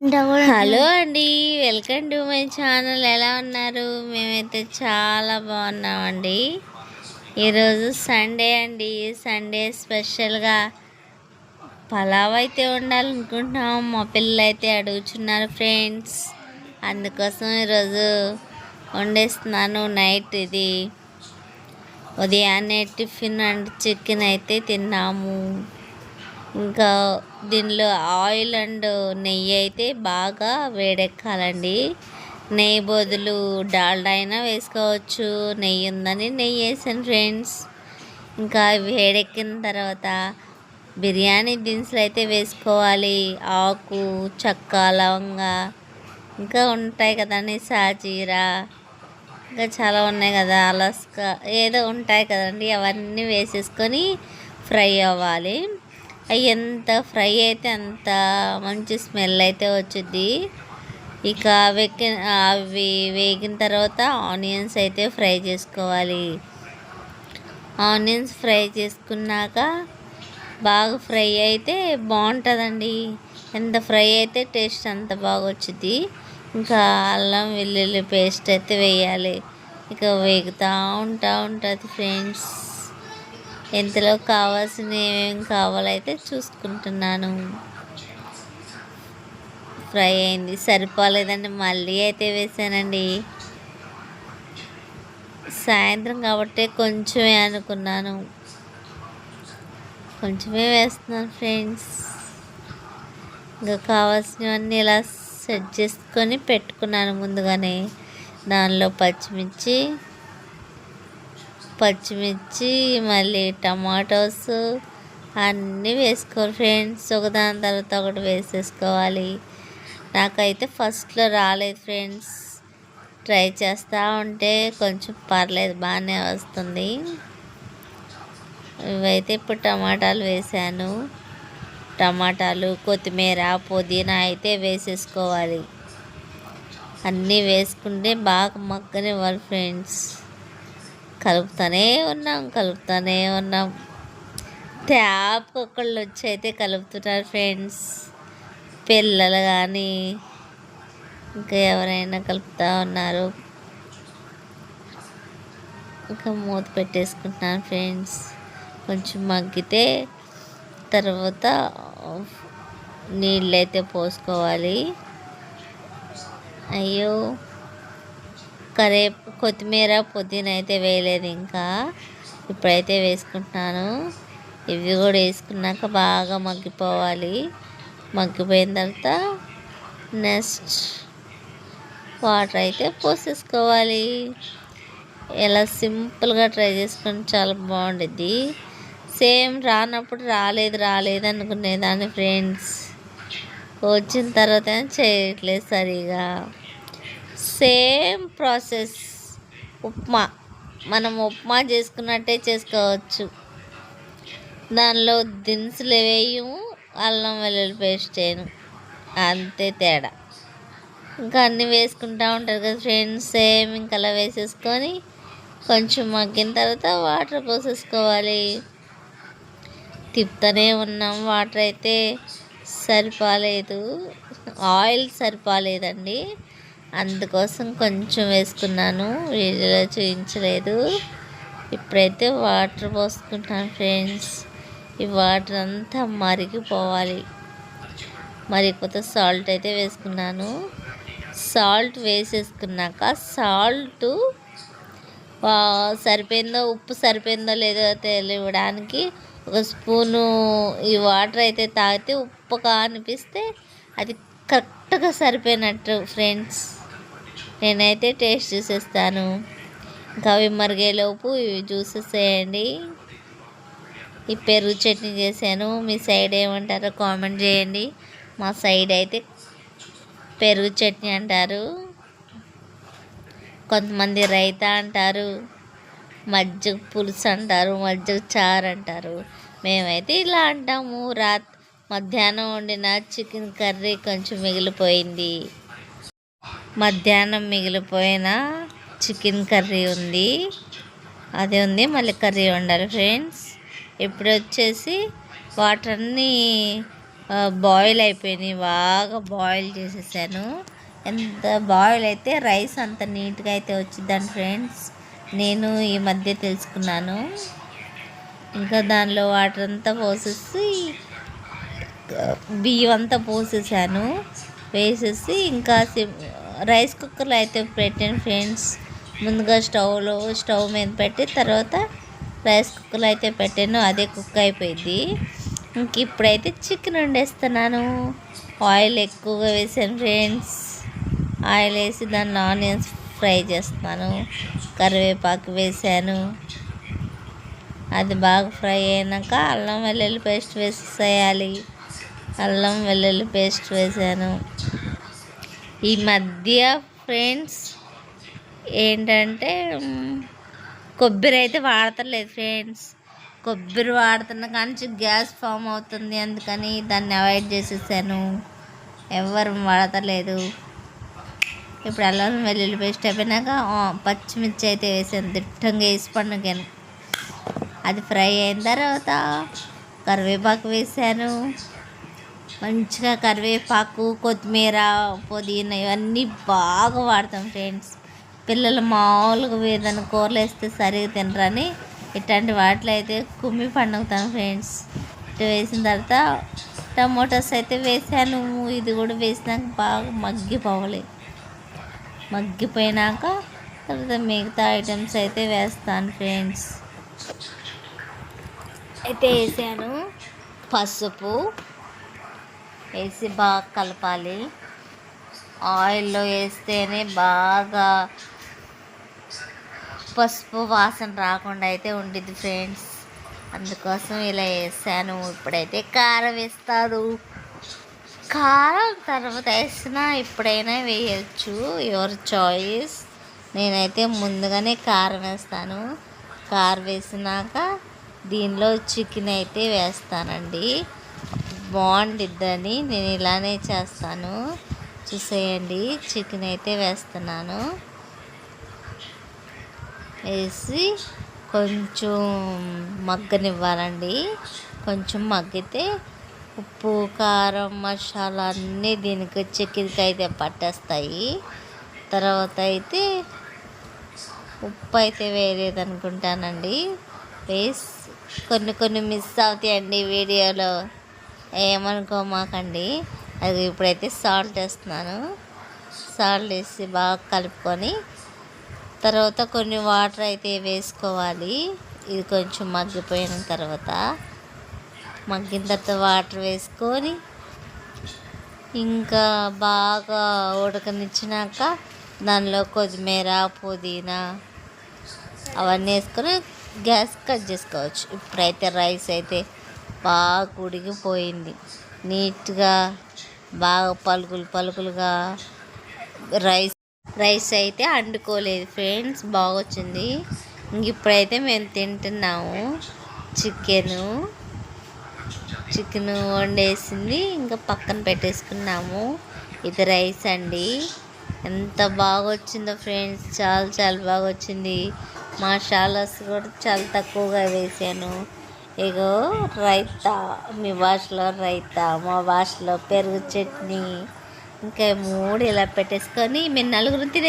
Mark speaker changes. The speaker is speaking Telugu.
Speaker 1: హలో అండి వెల్కమ్ టు మై ఛానల్. ఎలా ఉన్నారు? మేమైతే చాలా బాగున్నామండి. ఈరోజు సండే అండి. సండే స్పెషల్గా పలావ్ అయితే ఉండాలనుకుంటున్నాం. మా పిల్లలు అయితే అడుగుచున్నారు ఫ్రెండ్స్. అందుకోసం ఈరోజు వండేస్తున్నాను నైట్ ఇది. ఉదయాన్నే టిఫిన్ అండ్ చికెన్ అయితే తిన్నాము. ఇంకా దీనిలో ఆయిల్ అండ్ నెయ్యి అయితే బాగా వేడెక్కాలండి. నెయ్యి బదులు డాల్డా అయినా వేసుకోవచ్చు. నెయ్యి ఉందని నెయ్యి వేసాను ఫ్రెండ్స్. ఇంకా వేడెక్కిన తర్వాత బిర్యానీ దినుసులు అయితే వేసుకోవాలి. ఆకు చక్క లవంగ ఇంకా ఉంటాయి కదండి సాజీరా. ఇంకా చాలా ఉన్నాయి కదా అలస్కా ఏదో ఉంటాయి కదండి అవన్నీ వేసేసుకొని ఫ్రై అవ్వాలి. అవి ఎంత ఫ్రై అయితే అంత మంచి స్మెల్ అయితే వచ్చింది ఇక వెక్కి అవి వేగిన తర్వాత ఆనియన్స్ అయితే ఫ్రై చేసుకోవాలి. ఆనియన్స్ ఫ్రై చేసుకున్నాక బాగా ఫ్రై అయితే బాగుంటుందండి. ఎంత ఫ్రై అయితే టేస్ట్ అంత బాగా వచ్చింది ఇంకా అల్లం వెల్లుల్లి పేస్ట్ అయితే వేయాలి. ఇక వేగుతూ ఉంటా ఉంటుంది ఫ్రెండ్స్. ఎంతలో కావాల్సిన ఏమేమి కావాలైతే చూసుకుంటున్నాను. ఫ్రై అయింది. సరిపోలేదండి. మళ్ళీ అయితే వేసానండి. సాయంత్రం కాబట్టి కొంచెమే అనుకున్నాను. కొంచెమే వేస్తున్నాను ఫ్రెండ్స్. ఇంకా కావాల్సినవన్నీ ఇలా సెట్ చేసుకొని పెట్టుకున్నాను ముందుగానే. దానిలో పచ్చిమిర్చి పచ్చిమిర్చి మళ్ళీ టమాటోస్ అన్నీ వేసుకోవాలి ఫ్రెండ్స్. ఒకదాని తర్వాత ఒకటి వేసేసుకోవాలి. నాకైతే ఫస్ట్లో రాలేదు ఫ్రెండ్స్. ట్రై చేస్తూ ఉంటే కొంచెం పర్లేదు బాగానే వస్తుంది. ఇవైతే ఇప్పుడు టమాటాలు వేసాను. టమాటాలు కొత్తిమీర పుదీనా అయితే వేసేసుకోవాలి. అన్నీ వేసుకుంటే బాగా మగ్గనివ్వాలి ఫ్రెండ్స్. కలుపుతూనే ఉన్నాం కలుపుతూనే ఉన్నాం. ట్యాప్ ఒకళ్ళు వచ్చి అయితే కలుపుతున్నారు ఫ్రెండ్స్. పిల్లలు కానీ ఇంకా ఎవరైనా కలుపుతూ ఉన్నారు. ఇంకా మూత పెట్టేసుకుంటున్నాను ఫ్రెండ్స్. కొంచెం మగ్గితే తర్వాత నీళ్ళు అయితే పోసుకోవాలి. అయ్యో. కరే కొత్తిమీర పుదీనా అయితే వేయలేదు ఇంకా. ఇప్పుడైతే వేసుకుంటున్నాను. ఇవి కూడా వేసుకున్నాక బాగా మగ్గిపోవాలి. మగ్గిపోయిన తర్వాత నెక్స్ట్ వాటర్ అయితే పోసేసుకోవాలి. ఇలా సింపుల్గా ట్రై చేసుకుని చాలా బాగుండిద్ది. సేమ్ రానప్పుడు రాలేదు రాలేదు అనుకునేదాన్ని ఫ్రెండ్స్. వచ్చిన తర్వాత చేయట్లేదు సరిగా. Same process. ఉప్మా. మనం ఉప్మా చేసుకున్నట్టే చేసుకోవచ్చు. దానిలో దినుసులు వేయము అల్లం వెల్లుల్లి పేస్ట్ చేయను. అంతే తేడా. ఇంకా అన్నీ వేసుకుంటూ ఉంటారు కదా ఫ్రెండ్స్. సేమ్ ఇంకా అలా వేసేసుకొని కొంచెం మగ్గిన తర్వాత వాటర్ పోసేసుకోవాలి. తిప్పుతూనే ఉన్నాం. వాటర్ అయితే సరిపోలేదు. ఆయిల్ సరిపోలేదండి. అందుకోసం కొంచెం వేసుకున్నాను. వీడియోలో చూపించలేదు. ఇప్పుడైతే వాటర్ పోసుకుంటాను ఫ్రెండ్స్. ఈ వాటర్ అంతా మరిగిపోవాలి. మరిగిపోతే సాల్ట్ అయితే వేసుకున్నాను. సాల్ట్ వేసేసుకున్నాక సాల్ట్ సరిపోయిందో ఉప్పు సరిపోయిందో లేదో తెలియడానికి ఒక స్పూను ఈ వాటర్ అయితే తాగితే ఉప్పుగా అనిపిస్తే అది కరెక్ట్గా సరిపోయినట్టు ఫ్రెండ్స్. నేనైతే టేస్ట్ చూసేస్తాను. ఇంకా అవి మరిగేలోపు ఇవి జ్యూసెస్ వేయండి. ఈ పెరుగు చట్నీ చేశాను. మీ సైడ్ ఏమంటారో కామెంట్ చేయండి. మా సైడ్ అయితే పెరుగు చట్నీ అంటారు. కొంతమంది రైతా అంటారు. మజ్జిగ పులుసు అంటారు. మజ్జిగ చారు అంటారు. మేమైతే ఇలా అంటాము. రాత్ మధ్యాహ్నం వండిన చికెన్ కర్రీ కొంచెం మిగిలిపోయింది. మధ్యాహ్నం మిగిలిపోయిన చికెన్ కర్రీ ఉంది. అది ఉంది. మళ్ళీ కర్రీ వండాలి ఫ్రెండ్స్. ఇప్పుడు వచ్చేసి వాటర్ అన్నీ బాయిల్ అయిపోయినాయి. బాగా బాయిల్ చేసేసాను. ఎంత బాయిల్ అయితే రైస్ అంత నీట్గా అయితే వచ్చిద్దాను ఫ్రెండ్స్. నేను ఈ మధ్య తెలుసుకున్నాను. ఇంకా దానిలో వాటర్ అంతా పోసేసి బియ్యం అంతా పోసేసాను. వేసేసి ఇంకా రైస్ కుక్కర్లో అయితే పెట్టాను ఫ్రెండ్స్. ముందుగా స్టవ్లో స్టవ్ మీద పెట్టి తర్వాత రైస్ కుక్కర్లో అయితే పెట్టాను. అదే కుక్ అయిపోయింది. ఇంక ఇప్పుడైతే చికెన్ వండేస్తున్నాను. ఆయిల్ ఎక్కువగా వేసాను ఫ్రెండ్స్. ఆయిల్ వేసి దానిలో ఆనియన్స్ ఫ్రై చేస్తున్నాను. కరివేపాకు వేసాను. అది బాగా ఫ్రై అయినాక అల్లం వెల్లుల్లి పేస్ట్ వేసేయాలి అల్లం వెల్లుల్లి పేస్ట్ వేసాను. ఈ మధ్య ఫ్రెండ్స్ ఏంటంటే కొబ్బరి అయితే వాడతలేదు ఫ్రెండ్స్. కొబ్బరి వాడుతున్న కానీ గ్యాస్ ఫామ్ అవుతుంది అందుకని దాన్ని అవాయిడ్ చేసేసాను. ఎవరు వాడతలేదు. ఇప్పుడు అల్లం వెల్లుల్లి పేస్ట్ అయిపోయినాక పచ్చిమిర్చి అయితే వేసాను దిట్టంగా వేసి పండుగాను. అది ఫ్రై అయిన తర్వాత కరివేపాకు వేసాను. మంచిగా కరివేపాకు కొత్తిమీర పుదీనా ఇవన్నీ బాగా వాడతాం ఫ్రెండ్స్. పిల్లలు మామూలుగా ఏదైనా కూరలు వేస్తే సరిగా తినరని ఇట్లాంటి వాటిలో అయితే కుమ్మి పండుగుతాను ఫ్రెండ్స్. ఇటు వేసిన తర్వాత టమోటాస్ అయితే వేసాను. ఇది కూడా వేసినాక బాగా మగ్గిపోవాలి. మగ్గిపోయినాక తర్వాత మిగతా ఐటమ్స్ అయితే వేస్తాను ఫ్రెండ్స్. అయితే వేసాను పసుపు వేసి బాగా కలపాలి. ఆయిల్లో వేస్తేనే బాగా పసుపు వాసన రాకుండా అయితే ఉండిద్ది ఫ్రెండ్స్. అందుకోసం ఇలా వేసాను. ఇప్పుడైతే కారం వేస్తారు. కారం తర్వాత వేసినా ఇప్పుడైనా వేయచ్చు. యువర్ చాయిస్ నేనైతే ముందుగానే కారం వేస్తాను. కారం వేసినాక దీనిలో చికెన్ అయితే వేస్తానండి. బాగుండిద్దని నేను ఇలానే చేస్తాను. చూసేయండి. చికెన్ అయితే వేస్తున్నాను. వేసి కొంచెం మగ్గనివ్వాలండి. కొంచెం మగ్గితే ఉప్పు కారం మసాలా అన్నీ దీనికి చికెన్కి అయితే పట్టేస్తాయి. తర్వాత అయితే ఉప్పు అయితే వేరేది అనుకుంటానండి వేసి కొన్ని కొన్ని మిస్ అవుతాయండి వీడియోలో. ఏమనుకోమాకండి. అది ఇప్పుడైతే సాల్ట్ వేస్తున్నాను. సాల్ట్ వేసి బాగా కలుపుకొని తర్వాత కొన్ని వాటర్ అయితే వేసుకోవాలి. ఇది కొంచెం మగ్గిపోయిన తర్వాత మగ్గిన తర్వాత వాటర్ వేసుకొని ఇంకా బాగా ఉడకనిచ్చినాక దానిలో కొత్తిమీర పుదీనా అవన్నీ వేసుకొని గ్యాస్ కట్ చేసుకోవచ్చు. ఇప్పుడైతే రైస్ అయితే బాగా ఉడికిపోయింది నీట్గా బాగా పలుకులు పలుకులుగా రైస్ రైస్ అయితే అండుకోలేదు ఫ్రెండ్స్. బాగా వచ్చింది ఇంక ఇప్పుడైతే మేము తింటున్నాము. చికెను చికెన్ వండేసింది. ఇంకా పక్కన పెట్టేసుకున్నాము. ఇది రైస్ అండి. ఎంత బాగా వచ్చిందో ఫ్రెండ్స్. చాలా చాలా బాగా వచ్చింది మసాలాస్ కూడా చాలా తక్కువగా వేసాను. ఇగో రైతా మీ భాషలో రైతా మా భాషలో పెరుగు చట్నీ ఇంకా మూడు ఇలా పెట్టేసుకొని మేము నలుగురు తినే